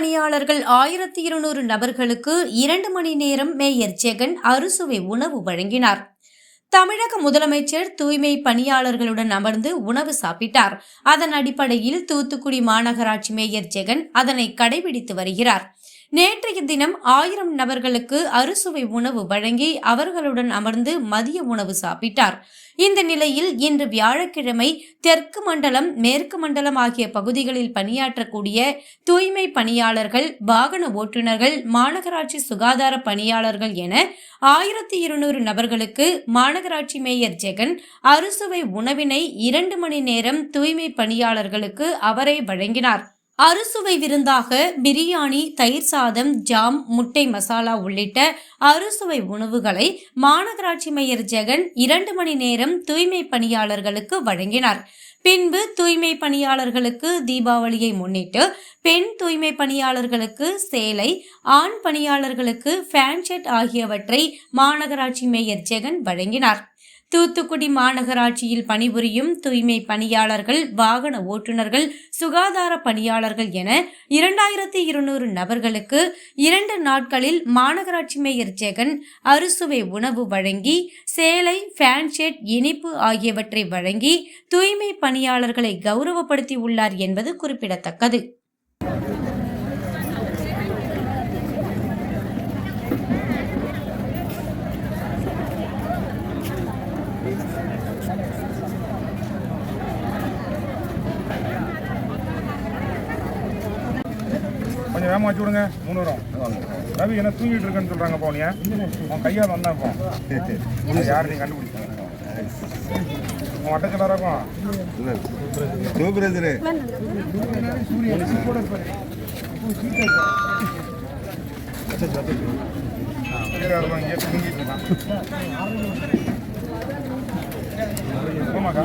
பணியாளர்கள் ஆயிரத்தி இருநூறு நபர்களுக்கு இரண்டு மணி நேரம் மேயர் ஜெகன் அறுசுவை உணவு வழங்கினார். தமிழக முதலமைச்சர் தூய்மை பணியாளர்களுடன் அமர்ந்து உணவு சாப்பிட்டார். அதன் அடிப்படையில் தூத்துக்குடி மாநகராட்சி மேயர் ஜெகன் அதனை கடைபிடித்து வருகிறார். நேற்றைய தினம் ஆயிரம் நபர்களுக்கு அறுசுவை உணவு வழங்கி அவர்களுடன் அமர்ந்து மதிய உணவு சாப்பிட்டார். இந்த நிலையில் இன்று வியாழக்கிழமை தெற்கு மண்டலம் மேற்கு மண்டலம் ஆகிய பகுதிகளில் பணியாற்றக்கூடிய தூய்மை பணியாளர்கள் வாகன ஓட்டுநர்கள் மாநகராட்சி சுகாதார பணியாளர்கள் என ஆயிரத்தி இருநூறு நபர்களுக்கு மாநகராட்சி மேயர் ஜெகன் அறுசுவை உணவினை இரண்டு மணி நேரம் தூய்மை பணியாளர்களுக்கு அவரே வழங்கினார். அறுசுவை விருந்தாக பிரியாணி தயிர் சாதம் ஜாம் முட்டை மசாலா உள்ளிட்ட அறுசுவை உணவுகளை மாநகராட்சி மேயர் ஜெகன் இரண்டு மணி நேரம் தூய்மை பணியாளர்களுக்கு வழங்கினார். பின்பு தூய்மை பணியாளர்களுக்கு தீபாவளியை முன்னிட்டு பெண் தூய்மை பணியாளர்களுக்கு சேலை ஆண் பணியாளர்களுக்கு ஃபேன் ஷர்ட் ஆகியவற்றை மாநகராட்சி மேயர் ஜெகன் வழங்கினார். தூத்துக்குடி மாநகராட்சியில் பணிபுரியும் தூய்மை பணியாளர்கள் வாகன ஓட்டுநர்கள் சுகாதார பணியாளர்கள் என இரண்டாயிரத்தி இருநூறு நபர்களுக்கு இரண்டு நாட்களில் மாநகராட்சி மேயர் ஜெகன் அறுசுவை உணவு வழங்கி சேலை ஃபேன் ஷர்ட் இனிப்பு ஆகியவற்றை வழங்கி தூய்மை பணியாளர்களை கௌரவப்படுத்தி உள்ளார் என்பது குறிப்பிடத்தக்கது. வச்சு விடுங்க மூணு வரும். ரவி என்ன தூங்கிட்டு இருக்கேன்னு சொல்கிறாங்க போனியா உன் கையால் வந்தா போ. யார் நீ கண்டுபிடிச்ச உன் இங்கே தூங்கிட்டு இருக்கான்? ஆமாக்கா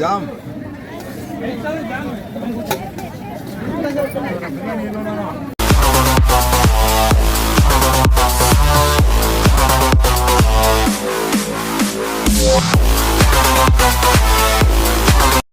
ஜாம் பிரியாணி என்ன